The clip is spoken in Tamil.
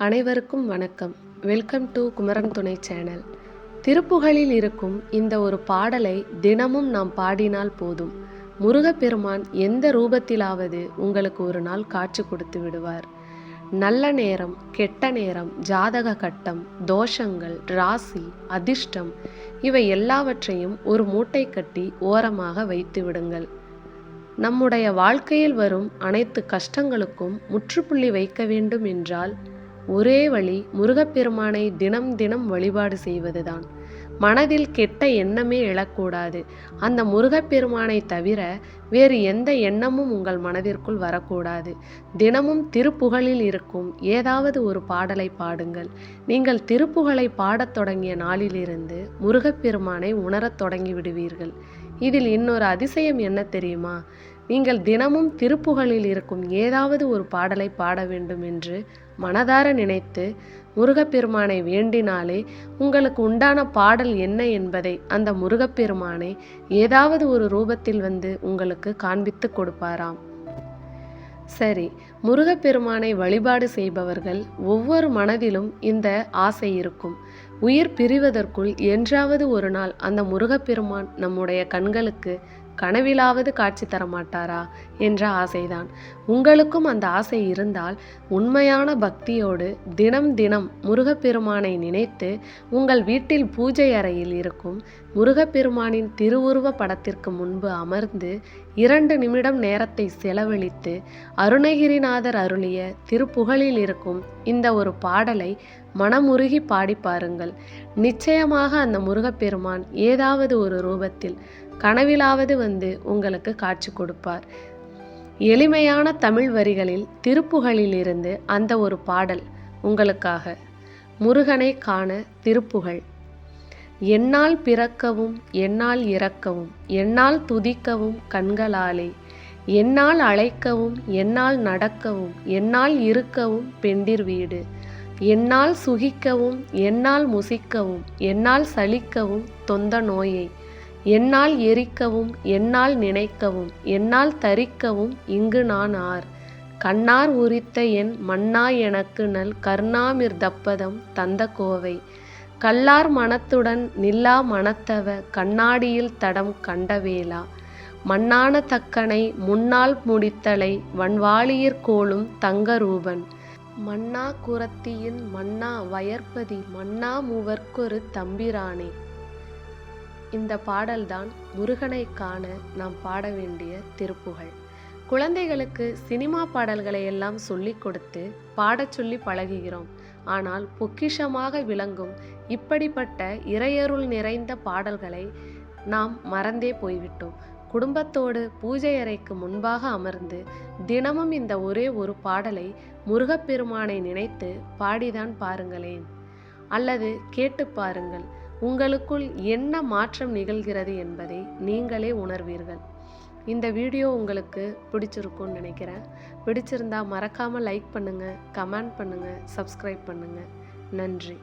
அனைவருக்கும் வணக்கம். வெல்கம் டு குமரன் துணை சேனல். திருப்புகழில் இருக்கும் இந்த ஒரு பாடலை தினமும் நாம் பாடினால் போதும். முருகப்பெருமான் எந்த ரூபத்திலாவது உங்களுக்கு ஒரு நாள் காட்சி கொடுத்து விடுவார். நல்ல நேரம் கெட்ட நேரம் ஜாதக கட்டம் தோஷங்கள் ராசி அதிர்ஷ்டம் இவை எல்லாவற்றையும் ஒரு மூட்டை கட்டி ஓரமாக வைத்து விடுங்கள். நம்முடைய வாழ்க்கையில் வரும் அனைத்து கஷ்டங்களுக்கும் முற்றுப்புள்ளி வைக்க வேண்டும் என்றால் ஒரே வழி முருகப்பெருமானை தினம் தினம் வழிபாடு செய்வதுதான். மனதில் கெட்ட எண்ணமே எழக்கூடாது. அந்த முருகப்பெருமானை தவிர வேறு எந்த எண்ணமும் உங்கள் மனதிற்குள் வரக்கூடாது. தினமும் திருப்புகழில் இருக்கும் ஏதாவது ஒரு பாடலை பாடுங்கள். நீங்கள் திருப்புகழை பாடத் தொடங்கிய நாளிலிருந்து முருகப்பெருமானை உணரத் தொடங்கி விடுவீர்கள். இதில் இன்னொரு அதிசயம் என்ன தெரியுமா? நீங்கள் தினமும் திருப்புகழில் இருக்கும் ஏதாவது ஒரு பாடலை பாட வேண்டும் என்று மனதார நினைத்து முருகப்பெருமானை வேண்டினாலே உங்களுக்கு உண்டான பாடல் என்ன என்பதை அந்த முருகப்பெருமானை ஏதாவது ஒரு ரூபத்தில் வந்து உங்களுக்கு காண்பித்து கொடுப்பாராம். சரி முருகப்பெருமானை வழிபாடு செய்பவர்கள் ஒவ்வொரு மனதிலும் இந்த ஆசை இருக்கும். உயிர் பிரிவதற்குள் என்றாவது ஒரு நாள் அந்த முருகப்பெருமான் நம்முடைய கண்களுக்கு கனவிலாவது காட்சி தர மாட்டாரா என்ற ஆசைதான். உங்களுக்கும் அந்த ஆசை இருந்தால் உண்மையான பக்தியோடு தினம் தினம் முருகப்பெருமானை நினைத்து உங்கள் வீட்டில் பூஜை அறையில் இருக்கும் முருகப்பெருமானின் திருவுருவ படத்திற்கு முன்பு அமர்ந்து இரண்டு நிமிடம் நேரத்தை செலவழித்து அருணகிரிநாதர் அருளிய திருப்புகழில் இருக்கும் இந்த ஒரு பாடலை மனமுருகி பாடி பாருங்கள். நிச்சயமாக அந்த முருகப்பெருமான் ஏதாவது ஒரு ரூபத்தில் கனவிலாவது வந்து உங்களுக்கு காட்சி கொடுப்பார். எளிமையான தமிழ் வரிகளில் திருப்புகளிலிருந்து அந்த ஒரு பாடல் உங்களுக்காக. முருகனை காண திருப்புகழ் என்னால் பிறக்கவும் என்னால் இறக்கவும் என்னால் துதிக்கவும் கண்களாலே. என்னால் அழைக்கவும் என்னால் நடக்கவும் என்னால் இருக்கவும் பெண்டிர் வீடு. என்னால் சுகிக்கவும் என்னால் முசிக்கவும் என்னால் சலிக்கவும் தொந்த நோயை. என்னால் எரிக்கவும் என்னால் நினைக்கவும் என்னால் தரிக்கவும் இங்கு நான் ஆர். கண்ணார் உரித்த என் மன்னா எனக்கு நல் கர்ணாமிர் தப்பதம் தந்த கோவை. கல்லார் மனத்துடன் நில்லா மனத்தவ கண்ணாடியில் தடம் கண்டவேலா மண்ணான தக்கனை முன்னால் முடித்தலை வன்வாளியிற் கோலும் தங்கரூபன் மன்னா குரத்தியின் மன்னா வயற்பதி மன்னா மூவர்க்கொரு தம்பிரானே. இந்த பாடல்தான் முருகனை காண நாம் பாட வேண்டிய திருப்புகழ். குழந்தைகளுக்கு சினிமா பாடல்களை எல்லாம் சொல்லிக் கொடுத்து பாடச் சொல்லி பழகுகிறோம். ஆனால் பொக்கிஷமாக விளங்கும் இப்படிப்பட்ட இறையருள் நிறைந்த பாடல்களை நாம் மறந்தே போய்விட்டோம். குடும்பத்தோடு பூஜை அறைக்கு முன்பாக அமர்ந்து தினமும் இந்த ஒரே ஒரு பாடலை முருகப்பெருமானை நினைத்து பாடிதான் பாருங்களேன். அல்லது கேட்டு பாருங்கள் உங்களுக்குள் என்ன மாற்றம் நிகழ்கிறது என்பதை நீங்களே உணர்வீர்கள். இந்த வீடியோ உங்களுக்கு பிடிச்சிருக்கும்னு நினைக்கிறேன். பிடிச்சிருந்தா மறக்காமல் லைக் பண்ணுங்கள் கமெண்ட் பண்ணுங்கள் சப்ஸ்கிரைப் பண்ணுங்கள் நன்றி.